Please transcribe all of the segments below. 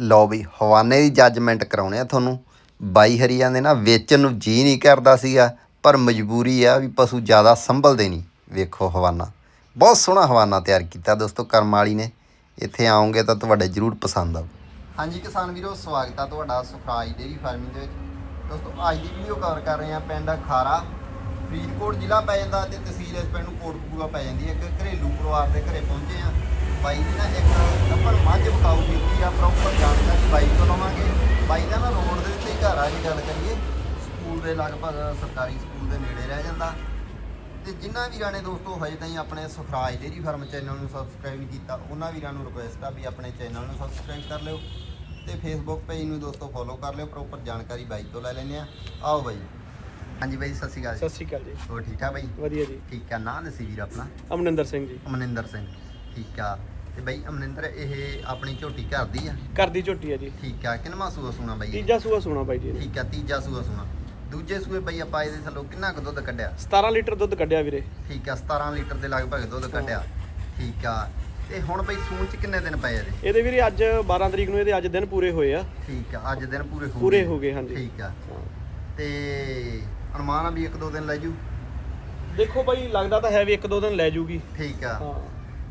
ਲਓ ਵੀ, ਹਵਾਨੇ ਦੀ ਜੱਜਮੈਂਟ ਕਰਾਉਣੇ ਆ ਤੁਹਾਨੂੰ। ਬਾਈ ਹਰੀਆਂ ਦੇ ਨਾ ਵੇਚਣ ਨੂੰ ਜੀ ਨਹੀਂ ਕਰਦਾ ਸੀਗਾ, ਪਰ ਮਜਬੂਰੀ ਆ ਵੀ ਪਸ਼ੂ ਜ਼ਿਆਦਾ ਸੰਭਲਦੇ ਨਹੀਂ। ਵੇਖੋ ਹਵਾਨਾ। ਬਹੁਤ ਸੋਹਣਾ ਹਵਾਨਾ ਤਿਆਰ ਕੀਤਾ ਦੋਸਤੋ, ਕਰਮ ਵਾਲੀ ਨੇ। ਇੱਥੇ ਆਉਂਗੇ ਤਾਂ ਤੁਹਾਡੇ ਜ਼ਰੂਰ ਪਸੰਦ ਆਊ। ਹਾਂਜੀ ਕਿਸਾਨ ਵੀਰੋ, ਸਵਾਗਤ ਆ ਤੁਹਾਡਾ ਸੁਖਰਾਜ ਡੇਰੀ ਫਾਰਮਿੰਗ ਦੇ ਵਿੱਚ। ਦੋਸਤੋ, ਅੱਜ ਦੀ ਵੀਡੀਓ ਕਵਰ ਕਰ ਰਹੇ ਆ ਪਿੰਡ ਖਾਰਾ ਫਰੀਦਕੋਟ ਜ਼ਿਲ੍ਹਾ ਪੈ ਜਾਂਦਾ ਤੇ ਤਹਿਸੀਲ ਇਸ ਪਿੰਡ ਨੂੰ ਕੋਟਕਪੂਰਾ ਪੈ ਜਾਂਦੀ ਹੈ। ਇੱਕ ਘਰੇਲੂ ਪਰਿਵਾਰ ਦੇ ਘਰੇ ਪਹੁੰਚੇ ਆ ਬਾਈ ਜੀ ਨਾ ਇੱਕ ਕੱਪੜ ਮੱਝ ਵਿਕਾਊ ਕੀਤੀ ਆ ਪ੍ਰੋਪਰ ਜਾਣਕਾਰੀ ਬਾਈ ਤੋਂ ਲਵਾਂਗੇ। ਬਾਈ ਦਾ ਨਾ ਰੋਡ ਦੇ ਉੱਤੇ ਹੀ ਘਰ ਆ ਜੀ ਗੱਲ ਕਰੀਏ। ਸਕੂਲ ਦੇ ਲਗਭਗ ਸਰਕਾਰੀ ਸਕੂਲ ਦੇ ਨੇੜੇ ਰਹਿ ਜਾਂਦਾ। ਤੇ ਜਿਨ੍ਹਾਂ ਵੀਰਾਂ ਨੇ ਦੋਸਤੋ ਹਜੇ ਤਾਈਂ ਆਪਣੇ ਸੁਖਰਾਜ ਡੇਰੀ ਫਾਰਮ ਚੈਨਲ ਨੂੰ ਸਬਸਕ੍ਰਾਈਬ ਨਹੀਂ ਕੀਤਾ, ਉਹਨਾਂ ਵੀਰਾਂ ਨੂੰ ਰਿਕੁਐਸਟ ਆ ਵੀ ਆਪਣੇ ਚੈਨਲ ਨੂੰ ਸਬਸਕ੍ਰਾਈਬ ਕਰ ਲਿਓ। ਤੇ ਫੇਸਬੁੱਕ ਪੇਜ ਨੂੰ ਦੋਸਤੋ ਫੋਲੋ ਕਰ ਲਿਓ ਪ੍ਰੋਪਰ ਜਾਣਕਾਰੀ ਬਾਈ ਤੋਂ ਲੈ ਲੈਂਦੇ ਆ ਆਓ ਬਾਈ। ਹਾਂਜੀ ਬਾਈ ਸਤਿ ਸ਼੍ਰੀ ਅਕਾਲ ਸਤਿ ਜੀ ਸ਼੍ਰੀ ਅਕਾਲ ਜੀ। ਹੋਰ ਠੀਕ ਠਾਕ ਬਾਈ? ਵਧੀਆ ਜੀ। ਠੀਕ ਆ ਨਾਂ ਦੱਸੀ ਵੀਰ ਆਪਣਾ? ਅਮਨਿੰਦਰ ਸਿੰਘ ਜੀ। ਅਮਨਿੰਦਰ ਸਿੰਘ। ਠੀਕ ਆ। ਤੇ ਬਾਈ ਅਮਨਿੰਦਰ ਇਹ ਆਪਣੀ ਝੋਟੀ ਘਰ ਦੀ ਆ? ਘਰ ਦੀ ਝੋਟੀ ਹੈ ਜੀ। ਠੀਕ ਆ। ਕਿੰਨਵਾਂ ਸੂਆ ਸੁਣਾ ਬਾਈ ਇਹ? ਤੀਜਾ ਸੂਆ ਸੋਣਾ ਬਾਈ ਜੀ। ਠੀਕ ਆ ਤੀਜਾ ਸੂਆ ਸੁਣਾ। ਦੂਜੇ ਸੂਏ ਬਾਈ ਆਪਾਂ ਇਹਦੇ ਥੱਲੋਂ ਕਿੰਨਾ ਕੁ ਦੁੱਧ ਕੱਢਿਆ? 17 ਲੀਟਰ ਦੁੱਧ ਕੱਢਿਆ ਵੀਰੇ। ਠੀਕ ਆ 17 ਲੀਟਰ ਦੇ ਲਗਭਗ ਦੁੱਧ ਕੱਢਿਆ। ਠੀਕ ਆ। ਤੇ ਹੁਣ ਬਈ ਸੂਣ ਚ ਕਿੰਨੇ ਦਿਨ ਪਏ ਇਹਦੇ? ਇਹਦੇ ਵੀਰੇ ਅੱਜ 12 ਤਰੀਕ ਨੂੰ ਇਹਦੇ ਅੱਜ ਦਿਨ ਪੂਰੇ ਹੋਏ ਆ। ਠੀਕ ਆ ਅੱਜ ਦਿਨ ਪੂਰੇ ਹੋ ਪੂਰੇ। ਹੋ ਗਏ, ਹਾਂਜੀ। ਠੀਕ ਆ। ਤੇ ਅਨੁਮਾਨ ਆ ਵੀ ਇੱਕ ਦੋ ਦਿਨ ਲੈ ਜੂ? ਦੇਖੋ ਬਾਈ ਲੱਗਦਾ ਤਾਂ ਹੈ ਵੀ ਇੱਕ ਦੋ ਦਿਨ ਲੈ ਜੂਗੀ। ਠੀਕ ਆ।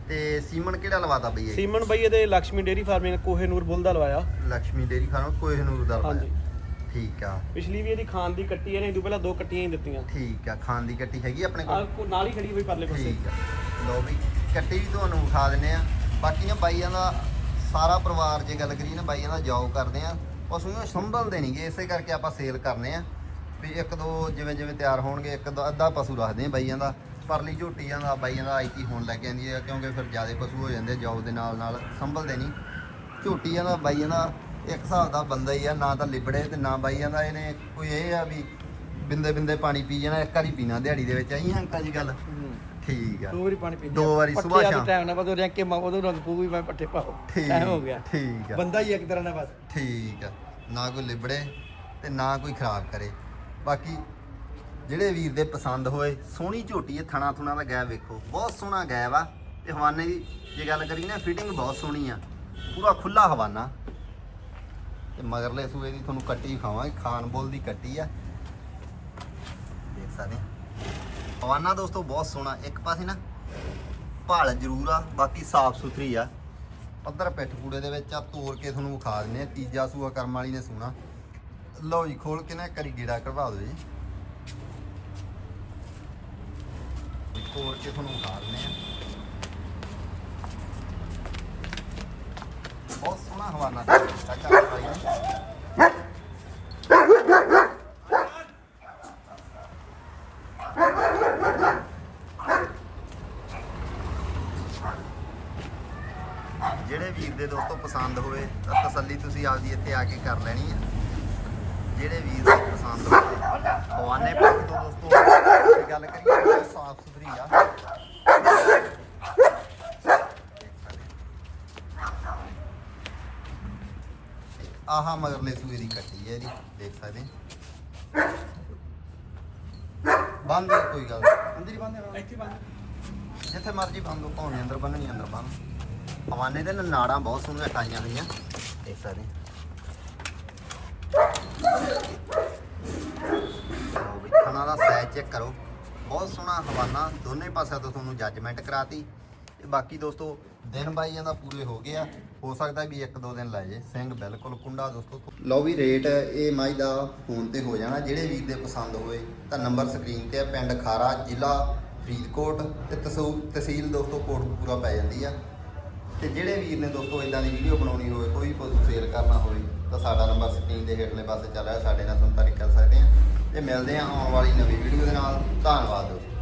ਤੇ ਸੀਮਨ ਕਿਹੜਾ ਲਵਾਤਾ ਬਈ ਇਹ? ਸੀਮਨ ਬਾਈ ਇਹਦੇ Lakshmi dairy farming Kohinoor bull ਦਾ ਲਵਾਇਆ। ਲక్ష్ਮੀ ਡੇਰੀ ਫਾਰਮ ਕੋਹੇਨੂਰ ਦਾ ਲਵਾਇਆ। ਠੀਕ ਆ। ਪਿਛਲੀ ਵੀ ਇਹਦੀ ਖਾਨ ਦੀ ਕੱਟੀ ਇਹਨੇ ਇਦੋਂ ਪਹਿਲਾਂ ਦੋ ਕੱਟੀਆਂ ਹੀ ਦਿੱਤੀਆਂ। ਠੀਕ ਆ ਖਾਨ ਦੀ ਕੱਟੀ ਹੈਗੀ ਆਪਣੇ ਕੋਲ? ਆ ਨਾਲ ਹੀ ਖੜੀ ਹੋਈ ਪਰਲੇ ਪਾਸੇ। ਠੀਕ ਆ। ਲਓ ਵੀ ਕੱਟੀ ਵੀ ਤੁਹਾਨੂੰ ਉਠਾ ਦਿੰਨੇ ਆ। ਬਾਕੀ ਨਾ ਬਾਈਆਂ ਦਾ ਸਾਰਾ ਪਰਿਵਾਰ ਜੇ ਗੱਲ ਕਰੀਏ ਨਾ ਬਾਈਆਂ ਦਾ ਜੌਬ ਕਰਦੇ ਆ। ਪਸ਼ੂ ਨੂੰ ਸੰਭਲਦੇ ਨਹੀਂਗੇ ਇਸੇ ਕਰਕੇ ਆਪਾਂ ਸੇਲ ਕਰਨੇ ਆ। ਵੀ ਇੱਕ ਦੋ ਜਿਵੇਂ ਜਿਵੇਂ ਤਿਆਰ ਹੋਣਗੇ ਇੱਕ ਦੋ ਅੱਧਾ ਪਸ਼ੂ ਰੱਖਦੇ ਆ ਬਾਈਆਂ ਦਾ ਪਰਲੀ ਝੋਟੀਆਂ ਦਾ ਬਾਈਆਂ ਦਾ ਆਈਤੀ ਹੋਣ ਲੱਗ ਜਾਂਦੀ ਹੈ ਕਿਉਂਕਿ ਫਿਰ ਜ਼ਿਆਦਾ ਪਸ਼ੂ ਹੋ ਜਾਂਦੇ ਜੌਬ ਦੇ ਨਾਲ ਨਾਲ ਸੰਭਲਦੇ ਨਹੀਂ। ਝੋਟੀਆਂ ਦਾ ਬਾਈਆਂ ਦਾ ਇੱਕ ਹਿਸਾਬ ਦਾ ਬੰਦਾ ਹੀ ਆ ਨਾ ਤਾਂ ਲਿਬੜੇ ਤੇ ਨਾ ਬਾਈਆਂ ਦਾ ਇਹਨੇ ਕੋਈ ਇਹ ਆ ਵੀ ਬਿੰਦੇ ਬਿੰਦੇ ਪਾਣੀ ਪੀ ਜਾਣਾ ਇੱਕ ਵਾਰੀ ਪੀਣਾ ਦਿਹਾੜੀ ਦੇ ਵਿੱਚ ਆਈ ਅੰਕਲ ਜੀ ਗੱਲ ਠੀਕ ਆ। ਦੋ ਵਾਰੀ ਪਾਣੀ ਪੀਂਦੇ ਦੋ ਵਾਰੀ ਸੁਬਾਹ ਸ਼ਾਮ। ਟਾਈਮ ਨਾਲ ਉਹ ਰੈਂਕੇ ਮਾ ਉਦੋਂ ਰੰਗ ਪੂ ਵੀ ਮੈਂ ਪੱਠੇ ਠੀਕ ਟਾਈਮ ਹੋ ਗਿਆ। ਠੀਕ ਆ। ਬੰਦਾ ਹੀ ਇੱਕ ਤਰ੍ਹਾਂ ਦਾ ਬਸ। ਠੀਕ ਆ। ਨਾ ਕੋਈ ਲਿਬੜੇ ਤੇ ਨਾ ਕੋਈ ਖਰਾਬ ਕਰੇ। ਬਾਕੀ ਜਿਹੜੇ ਵੀਰ ਦੇ ਪਸੰਦ ਹੋਏ, ਸੋਹਣੀ ਝੋਟੀ ਹੈ, ਥਣਾ ਥੁਣਾ ਦਾ ਗੈਬ ਵੇਖੋ। ਬਹੁਤ ਸੋਹਣਾ ਗੈਪ ਆ। ਤੇ ਹਵਾਨੇ ਦੀ ਜੇ ਗੱਲ ਕਰੀ ਨਾ ਫਿਟਿੰਗ ਬਹੁਤ ਸੋਹਣੀ ਆ। ਪੂਰਾ ਖੁੱਲਾ ਹਵਾਨਾ। ਤੇ ਮਗਰਲੇ ਸੂਏ ਦੀ ਤੁਹਾਨੂੰ ਕੱਟੀ ਖਾਵਾਂਗੇ ਖਾਨ ਬੋਲ ਦੀ ਕੱਟੀ ਆ। ਦੇਖ ਸਕਦੇ ਹਵਾਨਾ ਦੋਸਤੋ, ਬਹੁਤ ਸੋਹਣਾ। ਇੱਕ ਪਾਸੇ ਨਾ ਭਾਲ ਜ਼ਰੂਰ ਆ, ਬਾਕੀ ਸਾਫ਼ ਸੁਥਰੀ ਆ। ਪੱਧਰ ਪਿੱਠ ਕੂੜੇ ਦੇ ਵਿੱਚ ਆ ਤੋੜ ਕੇ ਤੁਹਾਨੂੰ ਵਿਖਾ ਦਿੰਨੇ ਆ। ਤੀਜਾ ਸੂਆ ਕਰਮ ਵਾਲੀ ਨੇ ਸੋਣਾ। ਲਓ ਜੀ, ਖੋਲ ਕੇ ਨਾ ਕਰੀ ਗੇੜਾ ਕਰਵਾ ਦਿਓ ਜੀ। ਖੋਲ ਕੇ ਤੁਹਾਨੂੰ ਵਿਖਾ ਆ। ਬਹੁਤ ਸੋਹਣਾ ਹਵਾਨਾ ਚਾਚਾ ਭਾਈ ਨੇ ਜਿਹੜੇ ਵੀਰ ਦੇ ਦੋਸਤੋ ਪਸੰਦ ਹੋਵੇ, ਤਾਂ ਤਸੱਲੀ ਤੁਸੀਂ ਆਪਦੀ ਇੱਥੇ ਆ ਕੇ ਕਰ ਲੈਣੀ ਹੈ ਜਿਹੜੇ ਵੀਰ ਪਸੰਦ ਹੋਵੇ ਹਵਾਨੇ ਪੱਖ ਤੋਂ ਦੋਸਤੋ ਇਹ ਗੱਲ ਕਰੀਏ ਸਾਫ਼ ਸੁਥਰੀ ਆ। ਆਹਾ ਮਗਰਲੇ ਸੂਏ ਦੀ ਕੱਟੀ ਹੈ ਇਹਦੀ ਦੇਖ ਸਕਦੇ ਬੰਦ ਕੋਈ ਗੱਲ। ਅੰਦਰ ਹੀ ਬੰਦ ਇੱਥੇ ਬੰਦ। ਜਿੱਥੇ ਮਰਜ਼ੀ ਬੰਦ ਭਾਵੇਂ ਅੰਦਰ ਬੰਨਣੀ ਅੰਦਰ ਬੰਨ। ਹਵਾਨੇ ਦੇ ਨਾੜਾਂ ਬਹੁਤ ਸੋਹਣੀਆਂ ਟਾਈਆਂ ਹੋਈਆਂ ਦੇਖ ਸਕਦੇ ਲਓ ਵੀ ਖਾਣਾ ਦਾ ਸਾਈਜ਼ ਚੈੱਕ ਕਰੋ। ਬਹੁਤ ਸੋਹਣਾ ਹਵਾਨਾ, ਦੋਨੇ ਪਾਸਿਆਂ ਤੋਂ ਤੁਹਾਨੂੰ ਜੱਜਮੈਂਟ ਕਰਾਤੀ। ਤੇ ਬਾਕੀ ਦੋਸਤੋ, ਦਿਨ ਬਾਈਆਂ ਦਾ ਪੂਰੇ ਹੋ ਗਏ ਆ। ਹੋ ਸਕਦਾ ਵੀ ਇੱਕ ਦੋ ਦਿਨ ਲੈ ਜੇ। ਸਿੰਘ ਬਿਲਕੁਲ ਕੁੰਡਾ ਦੋਸਤੋ। ਲਓ ਵੀ ਰੇਟ ਇਹ ਮਾਈ ਦਾ ਫੋਨ ਤੇ ਹੋ ਜਾਣਾ। ਜਿਹੜੇ ਵੀਰ ਦੇ ਪਸੰਦ ਹੋਵੇ ਤਾਂ ਨੰਬਰ ਸਕਰੀਨ ਤੇ ਆ। ਪਿੰਡ ਖਾਰਾ, ਜ਼ਿਲ੍ਹਾ ਫਰੀਦਕੋਟ ਤੇ ਤਸੂ- ਤਹਿਸੀਲ ਦੋਸਤੋ ਕੋਟਪੂਰਾ ਪੈ ਜਾਂਦੀ ਆ। ਤੇ ਜਿਹੜੇ ਵੀਰ ਨੇ ਦੋਸਤੋ ਇਦਾਂ ਦੀ ਵੀਡੀਓ ਬਣਾਉਣੀ ਹੋਵੇ, ਕੋਈ ਪਸ਼ੂ ਸੇਲ ਕਰਨਾ ਹੋਵੇ, ਤਾਂ ਸਾਡਾ ਨੰਬਰ ਸਕਰੀਨ ਦੇ ਹੇਠਲੇ ਪਾਸੇ ਚੱਲ ਰਿਹਾ। ਸਾਡੇ ਨਾਲ ਸੰਪਰਕ ਕਰ ਸਕਦੇ ਆ। ਤੇ ਮਿਲਦੇ ਹਾਂ ਆਉਣ ਵਾਲੀ ਨਵੀਂ ਵੀਡੀਓ ਦੇ ਨਾਲ। ਧੰਨਵਾਦ।